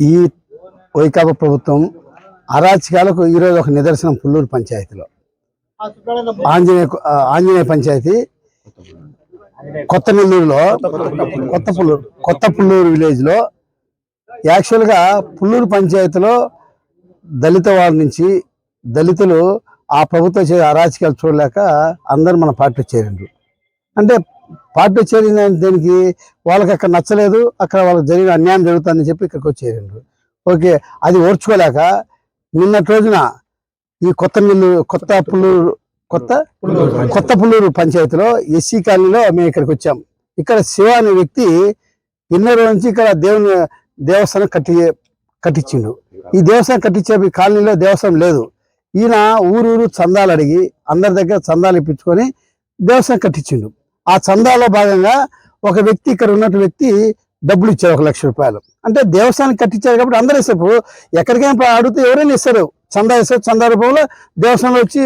ఈ వైకాపా ప్రభుత్వం అరాచకాలకు ఈరోజు ఒక నిదర్శనం పుల్లూరు పంచాయతీలో. ఆంజనేయ ఆంజనేయ పంచాయతీ కొత్త నెల్లూరులో కొత్త పుల్లూరు కొత్త పుల్లూరు విలేజ్లో యాక్చువల్గా పుల్లూరు పంచాయతీలో దళిత వాళ్ళ నుంచి దళితులు ఆ ప్రభుత్వం చే అరాచకాలు చూడలేక అందరూ మన పార్టీ చేరిండ్రు. అంటే పార్టీ చేరిన దేనికి వాళ్ళకి అక్కడ నచ్చలేదు అక్కడ వాళ్ళకి జరిగిన అన్యాయం జరుగుతుందని చెప్పి ఇక్కడికి వచ్చి ఓకే అది ఓర్చుకోలేక నిన్నటి రోజున ఈ కొత్త మిల్లు కొత్త పుల్లూరు కొత్త కొత్త పుల్లూరు పంచాయతీలో ఎస్సీ కాలనీలో మేము ఇక్కడికి వచ్చాం. ఇక్కడ శివ అనే వ్యక్తి ఎన్నో నుంచి ఇక్కడ దేవుని దేవస్థానం కట్టి కట్టించిండు. ఈ దేవస్థానం కట్టించే కాలనీలో దేవస్థానం లేదు. ఈయన ఊరూరు చందాలు అడిగి అందరి దగ్గర చందాలు ఇప్పించుకొని దేవస్థానం కట్టించిండు. ఆ చందాలో భాగంగా ఒక వ్యక్తి ఇక్కడ ఉన్నట్టు వ్యక్తి డబ్బులు ఇచ్చారు ఒక లక్ష రూపాయలు. అంటే దేవస్థానం కట్టించారు కాబట్టి అందరూ ఇస్తారు ఎక్కడికైనా అడిగితే ఎవరైనా ఇస్తారు. చందా ఇస్తారు చందా రూపంలో దేవస్థానంలో వచ్చి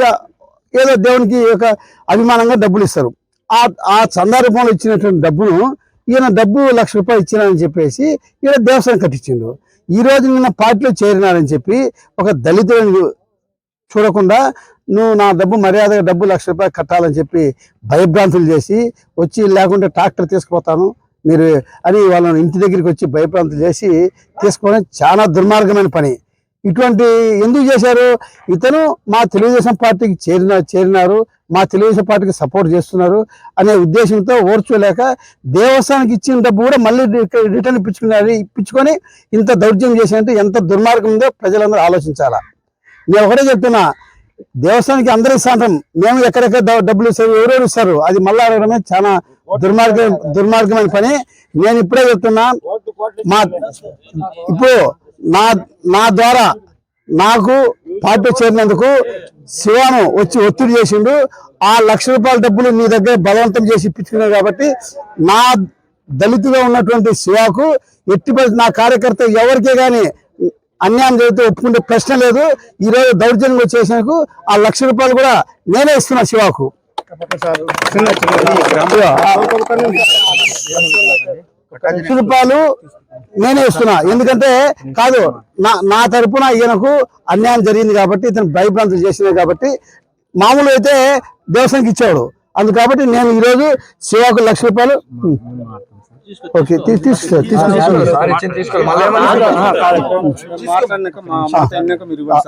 ఏదో దేవునికి ఒక అభిమానంగా డబ్బులు ఇస్తారు. ఆ ఆ చందా రూపంలో ఇచ్చినటువంటి డబ్బును ఈయన డబ్బు లక్ష రూపాయలు ఇచ్చినారని చెప్పేసి ఈయన దేవస్థానం కట్టించిండు. ఈ రోజు నిన్న పార్టీలో చేరినారని చెప్పి ఒక దళితులను చూడకుండా నువ్వు నా డబ్బు మర్యాదగా డబ్బు లక్ష రూపాయలు కట్టాలని చెప్పి భయభ్రాంతులు చేసి వచ్చి లేకుంటే ట్రాక్టర్ తీసుకుపోతాను మీరు అని వాళ్ళని ఇంటి దగ్గరికి వచ్చి భయభ్రాంతులు చేసి తీసుకోవడం చాలా దుర్మార్గమైన పని. ఇటువంటి ఎందుకు చేశారు? ఇతను మా తెలుగుదేశం పార్టీకి చేరిన చేరినారు మా తెలుగుదేశం పార్టీకి సపోర్ట్ చేస్తున్నారు అనే ఉద్దేశంతో ఓర్చుకోలేక దేవస్థానానికి ఇచ్చిన డబ్బు కూడా మళ్ళీ రిటర్న్ ఇప్పించుకున్నారు ఇప్పించుకొని ఇంత దౌర్జన్యం చేసినట్టు ఎంత దుర్మార్గం ఉందో ప్రజలందరూ ఆలోచించాలా? నేను ఒకటే చెప్తున్నా దేవస్థానానికి అందరూ ఇస్తాంటాం మేము ఎక్కడెక్కడ డబ్బులు ఇస్తారు ఎవరెవరు ఇస్తారు? అది మళ్ళా అడగడమే చాలా దుర్మార్గం దుర్మార్గమైన పని. నేను ఇప్పుడే చెప్తున్నా మా ఇప్పుడు నా నా ద్వారా నాకు పార్టీ చేరినందుకు శివాను వచ్చి ఒత్తిడి చేసిండు. ఆ లక్ష రూపాయల డబ్బులు నీ దగ్గర బలవంతం చేసి ఇప్పించుకున్నాడు కాబట్టి నా దళితుగా ఉన్నటువంటి శివాకు ఎట్టి నా కార్యకర్త ఎవరికే కానీ అన్యాయం జరిగితే ఒప్పుకుంటే ప్రశ్న లేదు. ఈ రోజు దౌర్జన్యం చేసినందుకు ఆ లక్ష రూపాయలు కూడా నేనే ఇస్తున్నా శివాకు. లక్ష రూపాయలు నేనే ఇస్తున్నా. ఎందుకంటే కాదు నా నా తరపున ఈయనకు అన్యాయం జరిగింది కాబట్టి ఇతను భయభ్రాంతులు చేసినాయి కాబట్టి మామూలు అయితే దేవస్థానికి ఇచ్చాడు అందు కాబట్టి నేను ఈరోజు శివాకు లక్ష రూపాయలు ఓకే తీసు తీసుకో తీసుకు